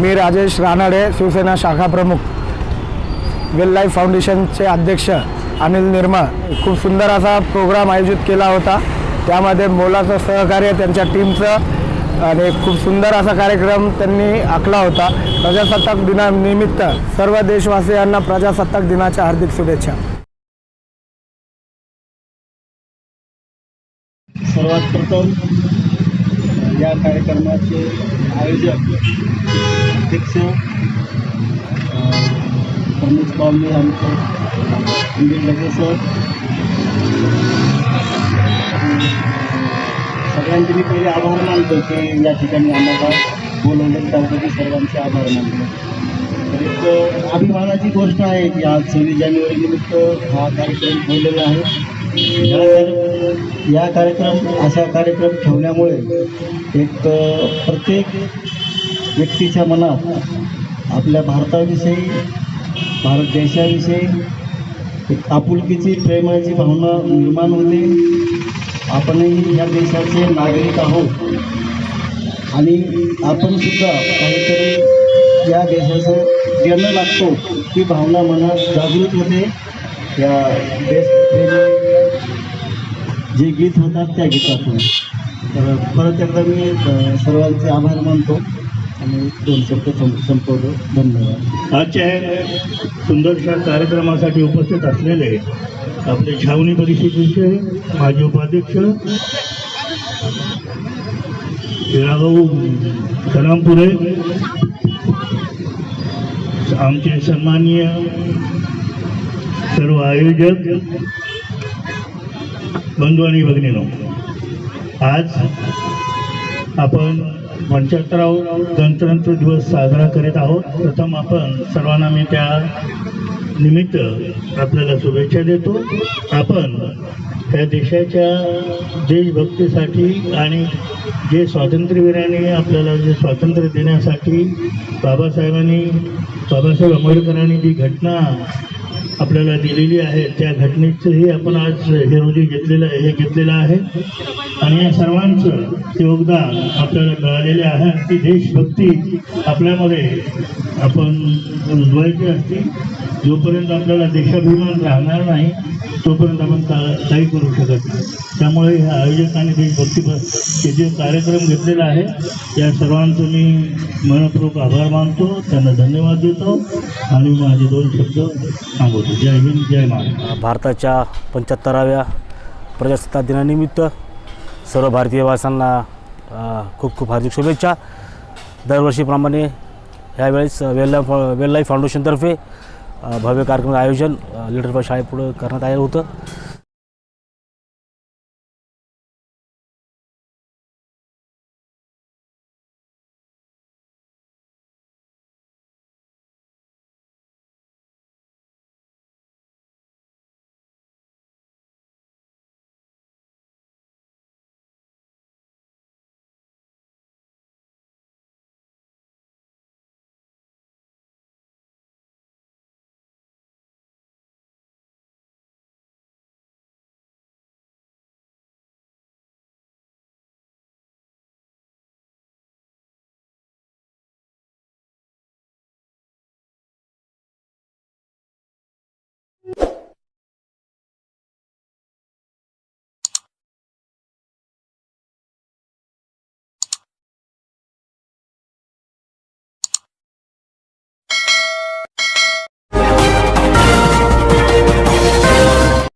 मी राजेश रानडे शिवसेना शाखा प्रमुख. वेल लाईफ फाउंडेशनचे अध्यक्ष अनिल निर्मा खूप सुंदर असा प्रोग्राम आयोजित केला होता. त्यामध्ये मोलाचं सहकार्य त्यांच्या टीमचं आणि खूप सुंदर असा कार्यक्रम त्यांनी आखला होता. प्रजासत्ताक दिनानिमित्त सर्व देशवासियांना प्रजासत्ताक दिनाच्या हार्दिक शुभेच्छा. सर्वात प्रथम या कार्यक्रमाचे आयोजक अध्यक्ष प्रमुख पाहुणे आमचे अनिल लगे सर. सगळ्यांचे मी पहिले आभार मानतो की या ठिकाणी आम्हाला बोलवलं त्यासाठी सर्वांचे आभार मानतो. तर एक अभिमानाची गोष्ट आहे की आज सव्वीस जानेवारी निमित्त हा कार्यक्रम ठेवलेला आहे या या कार्यक्रम असा कार्यक्रम ठेवल्यामुळे एक प्रत्येक व्यक्तीच्या मनात आपल्या भारताविषयी भारत देशाविषयी एक आपुलकीची प्रेमाची भावना निर्माण होते. आपणही या देशाचे नागरिक आहोत. आणि आपणसुद्धा काहीतरी या देशाचं देणं लागतो ही भावना मनात जागृत होते. या देश जे गीत होतात त्या गीतातून. तर परत एकदा मी सर्वांचे आभार मानतो आणि दोन शब्द संपवतो. धन्यवाद. आजच्या सुंदरशा कार्यक्रमासाठी उपस्थित असलेले आपले छावणी परिषदेचे माजी उपाध्यक्ष हिराभाऊ सरामपुरे आमचे सन्माननीय सर्व आयोजक बंधू आणि भगिनीनो आज आपण पंच्याहत्तराव गणतंत्र दिवस साजरा करीत आहोत. प्रथम आपण सर्वांना मी त्या निमित्त आपल्याला शुभेच्छा देतो. आपण त्या देशाच्या देशभक्तीसाठी आणि जे स्वातंत्र्यवीरांनी आपल्याला जे स्वातंत्र्य देण्यासाठी बाबासाहेबांनी बाबासाहेब आंबेडकरांनी जी घटना आपल्याला दिलेली आहे. त्या घटनेचंही आपण आज हे रोजी घेतलेलं हे घेतलेलं आहे. आणि या सर्वांचं योगदान आपल्याला मिळालेले आहे. ती देशभक्ती आपल्यामध्ये आपण रुजवायची असते. जोपर्यंत आपल्याला देशाभिमान राहणार नाही तोपर्यंत आपण का- काही करू शकत नाही. त्यामुळे ह्या आयोजकांनी देशभक्ती जे कार्यक्रम घेतलेला आहे या सर्वांचं मी मनपूर्वक आभार मानतो. त्यांना धन्यवाद देतो. आणि माझे दोन शब्द सांगतो जय हिंद जय महाराष्ट्र. भारताच्या पंच्याहत्तराव्या प्रजासत्ताक दिनानिमित्त सर्व भारतीय वासांना खूप खूप हार्दिक शुभेच्छा. दरवर्षीप्रमाणे ह्यावेळेस वेल लाईफ वेल लाईफ फाउंडेशनतर्फे भव्य कार्यक्रमाचं आयोजन लिटरबा शाळेपुढं करण्यात आलं होतं.